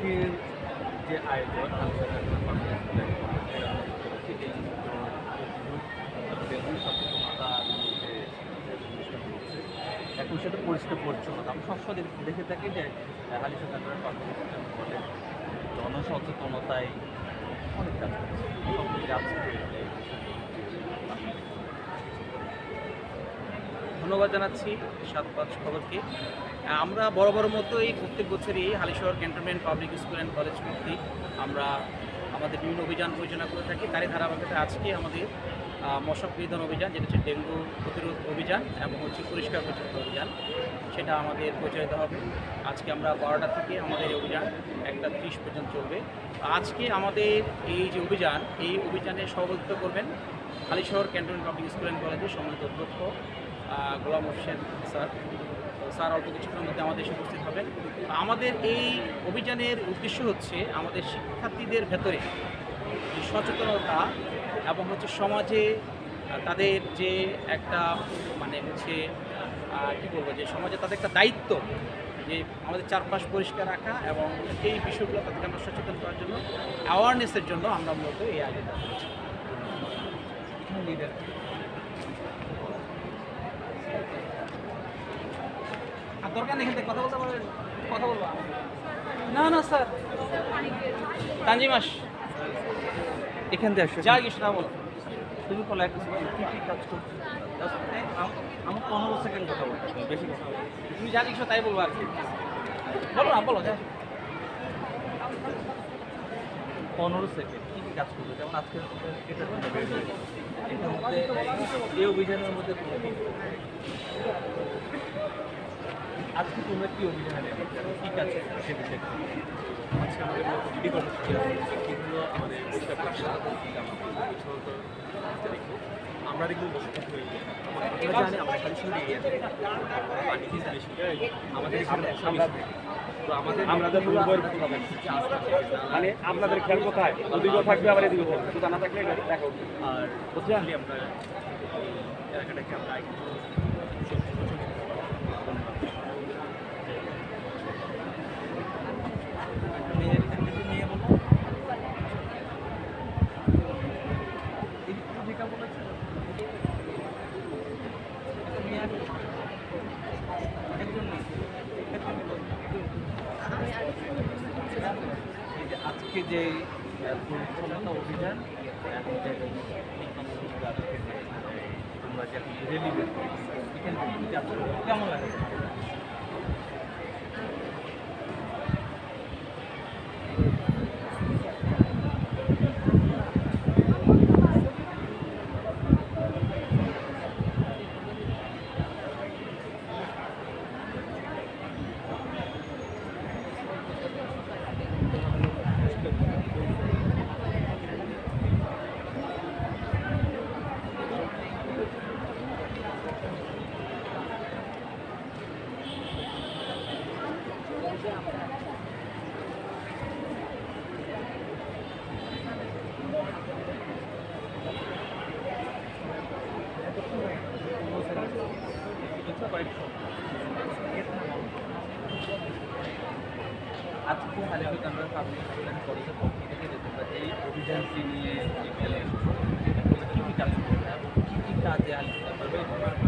আজকের যে আয়োজন একই সাথে পরিষ্কার পরিচ্ছন্নতা আমি সবসময় দেখে- থাকি যে হালিশা কান্ডারের পাবলিক বলে জনসচেতনতায় অনেক কাজ করছে আজকে ধন্যবাদ জানাচ্ছি সাত পাঁচ খবরকে। আমরা বড় বড় মতোই প্রত্যেক বছরই Halishahar cantonment public school and college কর্তৃক আমরা আমাদের বিভিন্ন অভিযান পরিচালনা করে থাকি। তারই ধারাবাহিকতা আজকে আমাদের মশক নিধন অভিযান, যেটা হচ্ছে ডেঙ্গু প্রতিরোধ অভিযান এবং হচ্ছে পরিষ্কার পরিচ্ছন্ন অভিযান, সেটা আমাদের পরিচালিত হবে। আজকে আমরা বারোটা থেকে আমাদের অভিযান একটা ত্রিশ পর্যন্ত চলবে। আজকে আমাদের এই যে অভিযান, এই অভিযানে সভাপতিত্ব করবেন Halishahar cantonment public school and কলেজের সম্মানিত অধ্যক্ষ গোলাম হোসেন স্যার। স্যার অল্প কিছুক্ষণের মধ্যে আমাদের এসে উপস্থিত হবেন। আমাদের এই অভিযানের উদ্দেশ্য হচ্ছে আমাদের শিক্ষার্থীদের ভেতরে যে সচেতনতা এবং হচ্ছে সমাজে তাদের যে একটা মানে হচ্ছে কী বলব, যে সমাজে তাদের একটা দায়িত্ব যে আমাদের চারপাশ পরিষ্কার রাখা এবং এই বিষয়গুলো তাদেরকে আমরা সচেতন করার জন্য অ্যাওয়ারনেসের জন্য আমরা মূলত এই আয়োজনটা করেছি। দরকার নেই থেকে কথা বলতে পারবেন? কথা বলব। না না স্যার। তানজিমাস এখান থেকে আসছে যা কিছু না বলো। তুমি বলো এক কি কি কাজ করছ? আম- আমার পনেরো সেকেন্ড কথা বলতে বেশি কথা। তুমি যা কিছু তাই বলব আর কি। বলো না বলো যা। পনেরো সেকেন্ড কী কী কাজ করবে যেমন আজকে এটার মধ্যে এই অভিযানের মধ্যে? আজকে তোমরা কি অভিযানে নেবে কী কাজ সে বিষয়ে আজকে আমাদের দুটি কর্মসূচি আছে এগুলো আমাদের আমরা দেখব বসবাস আমরা জানি আমরা খালি শুধু এরিয়া পানি বেশি আমাদের আমরা তো আমাদের পূর্বের মানে আপনাদের খেয়াল কোথায়? ওদিকেও থাকবে আবার এদিকেও থাকবে সুতা না থাকলে দেখা আর প্রতিদিনই আমরা এলাকাটাকে আমরা একটু মেয়ের এখান থেকে নিয়ে বলো এদিক থেকে বলেছে একটা মেয়ে আছে। একজন নেই। একজন নেই। এই যে আজকে যে পরিচ্ছন্নতা অভিযান এখন যে আজকে যে, রেলি বের কেমন লাগে? আজকে হালিফুল কান্ডার পাবলিক অ্যান্ড কলেজের পক্ষ থেকে যে তোমরা এই অভিযানটি নিয়ে তোমরা কী কী কাজ করবে এবং কী কাজে হালিফুল কান্ডার